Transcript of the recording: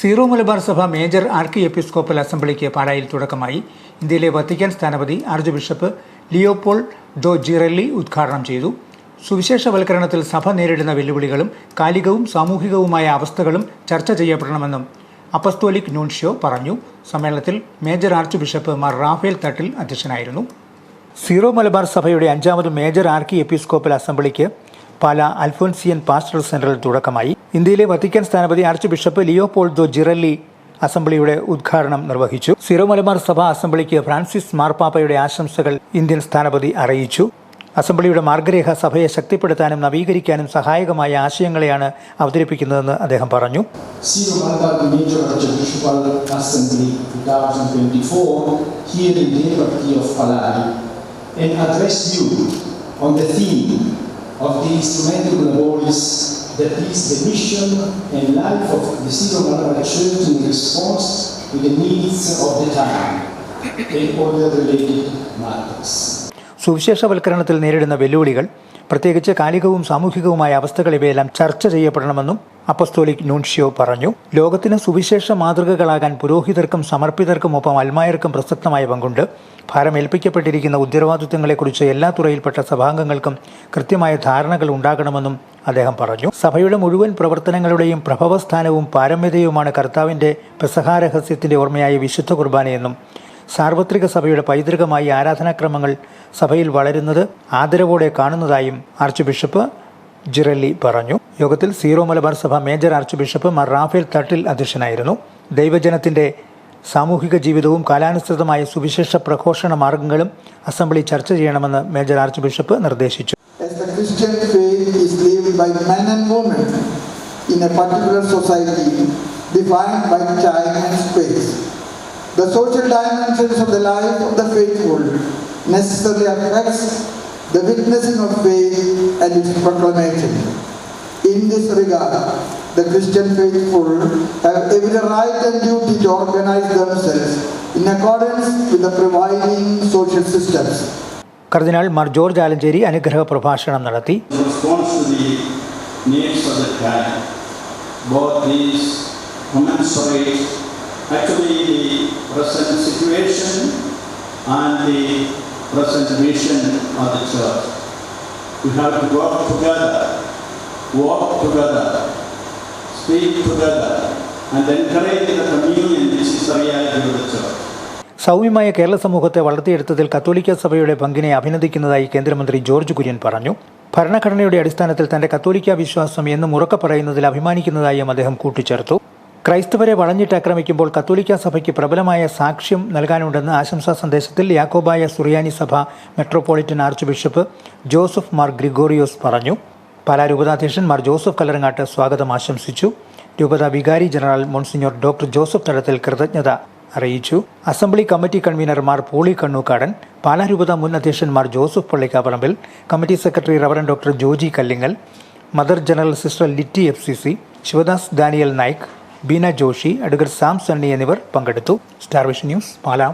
Zero Malabar സഭ major archiepiscopal അസംബ്ലിക്ക് പാലായിൽ തുടക്കമായി. ഇന്ത്യയിലെ വത്തിക്കാൻ സ്ഥാനപതി ആർച്ച് ബിഷപ്പ് ലിയോപോൾ ഡോ ജിറല്ലി ഉദ്ഘാടനം ചെയ്തു. സുവിശേഷവൽക്കരണത്തിൽ സഭ നേരിടുന്ന വെല്ലുവിളികളും കാലികവും സാമൂഹികവുമായ അവസ്ഥകളും ചർച്ച ചെയ്യപ്പെടണമെന്നും അപ്പസ്തോലിക് നൂൺഷ്യോ പറഞ്ഞു. സമ്മേളനത്തിൽ major archbishop Mar Raphael Thattil അധ്യക്ഷനായിരുന്നു. സീറോ മലബാർ സഭയുടെ അഞ്ചാമത് മേജർ ആർക്കി എപ്പിസ്കോപ്പൽ അസംബ്ലിക്ക് പാല അൽഫോൻസിയൻ പാസ്റ്റർ സെന്ററിൽ തുടക്കമായി. ഇന്ത്യയിലെ വത്തിക്കാൻ സ്ഥാനപതി ആർച്ച് ബിഷപ്പ് ലിയോപോൾഡോ ജിറല്ലി അസംബ്ലിയുടെ ഉദ്ഘാടനം നിർവഹിച്ചു. സിറോ മലബാർ സഭ അസംബ്ലിക്ക് ഫ്രാൻസിസ് മാർപ്പാപ്പയുടെ ആശംസകൾ ഇന്ത്യൻ സ്ഥാനപതി അറിയിച്ചു. അസംബ്ലിയുടെ മാർഗരേഖ സഭയെ ശക്തിപ്പെടുത്താനും നവീകരിക്കാനും സഹായകമായ ആശയങ്ങളെയാണ് അവതരിപ്പിക്കുന്നതെന്ന് അദ്ദേഹം പറഞ്ഞു. Sino Malabar Major Archbishopal Assembly 2024 here in the Liberty of Palai. And address you on the theme of the instrumental laborious that is the mission and life of the Syro Malabar Church in response to the needs of the time and other related matters. സുവിശേഷവൽക്കരണത്തിൽ നേരിടുന്ന വെല്ലുവിളികൾ പ്രത്യേകിച്ച് കാലികവും സാമൂഹികവുമായ അവസ്ഥകൾ ഇവയെല്ലാം ചർച്ച ചെയ്യപ്പെടണമെന്നും apostolic nuncio പറഞ്ഞു. ലോകത്തിന് സുവിശേഷ മാതൃകകളാകാൻ പുരോഹിതർക്കും സമർപ്പിതർക്കും ഒപ്പം അൽമായർക്കും പ്രസക്തമായ പങ്കുണ്ട്. ഭാരമേൽപ്പിക്കപ്പെട്ടിരിക്കുന്ന ഉത്തരവാദിത്വങ്ങളെക്കുറിച്ച് എല്ലാ തുറയിൽപ്പെട്ട സഭാംഗങ്ങൾക്കും കൃത്യമായ ധാരണകൾ ഉണ്ടാകണമെന്നും അദ്ദേഹം പറഞ്ഞു. സഭയുടെ മുഴുവൻ പ്രവർത്തനങ്ങളുടെയും പ്രഭവസ്ഥാനവും പാരമ്യതയുമാണ് കർത്താവിന്റെ പെസഹാരഹസ്യത്തിന്റെ ഓർമ്മയായ വിശുദ്ധ കുർബാനയെന്നും സാർവത്രിക സഭയുടെ പൈതൃകമായി ആരാധനാക്രമങ്ങൾ സഭയിൽ വളരുന്നത് ആദരവോടെ കാണുന്നതായും ആർച്ച് ബിഷപ്പ് ജിറല്ലി പറഞ്ഞു. യോഗത്തിൽ സീറോ മലബാർ സഭ major archbishop Mar Rafale Thattil അധ്യക്ഷനായിരുന്നു. ദൈവജനത്തിന്റെ സാമൂഹിക ജീവിതവും കാലാനുസൃതമായ സുവിശേഷ പ്രഘോഷണ മാർഗങ്ങളും അസംബ്ലി ചർച്ച ചെയ്യണമെന്ന് മേജർ ആർച്ച് ബിഷപ്പ് നിർദ്ദേശിച്ചു. In a particular society defined by time and space, the social dimensions of the life of the faithful necessarily affects the witnessing of faith and its proclamation. In this regard, the Christian faithful have every right and duty to organize themselves in accordance with the prevailing social systems. കർദിനാൾ മാർ ജോർജ് ആലഞ്ചേരി അനുഗ്രഹ പ്രഭാഷണം നടത്തി in response to the needs of the time. Both these commensurate actually the present situation and the present vision of the church. We have to work together, walk together, speak together, and encourage the communion which is the reality of the church. സൗമ്യമായ കേരള സമൂഹത്തെ വളർത്തിയെടുത്തതിൽ കത്തോലിക്ക സഭയുടെ പങ്കിനെ അഭിനന്ദിക്കുന്നതായി കേന്ദ്രമന്ത്രി George Kurian പറഞ്ഞു ഭരണഘടനയുടെ അടിസ്ഥാനത്തിൽ തന്റെ കത്തോലിക്ക വിശ്വാസം എന്നും ഉറക്കെ പറയുന്നതിൽ അഭിമാനിക്കുന്നതായും അദ്ദേഹം കൂട്ടിച്ചേർത്തു ക്രൈസ്തവരെ വളഞ്ഞിട്ട് ആക്രമിക്കുമ്പോൾ കത്തോലിക്ക സഭയ്ക്ക് പ്രബലമായ സാക്ഷ്യം നൽകാനുണ്ടെന്ന് ആശംസാ സന്ദേശത്തിൽ യാക്കോബായ സുറിയാനി സഭ metropolitan archbishop Joseph Mar Gregorios പറഞ്ഞു. പാലാ രൂപതാധ്യക്ഷൻ മാർ ജോസഫ് കല്ലറങ്ങാട്ട് സ്വാഗതം ആശംസിച്ചു. രൂപത വികാരി ജനറൽ മോൺസിഞ്ഞോർ ഡോക്ടർ ജോസഫ് തലത്തിൽ കൃതജ്ഞത അറിയിച്ചു. Assembly committee convener Mar Poly Kannookadan Pala രൂപത മുൻ അധ്യക്ഷൻ Mar Joseph Pallikkaparambil committee secretary reverend doctor Joji Kallingal mother general sister Litty F C C Sivadas Daniel Naik Beena Joshi advocate Sam Sunny എന്നിവർ പങ്കെടുത്തു. Star vision news Pala.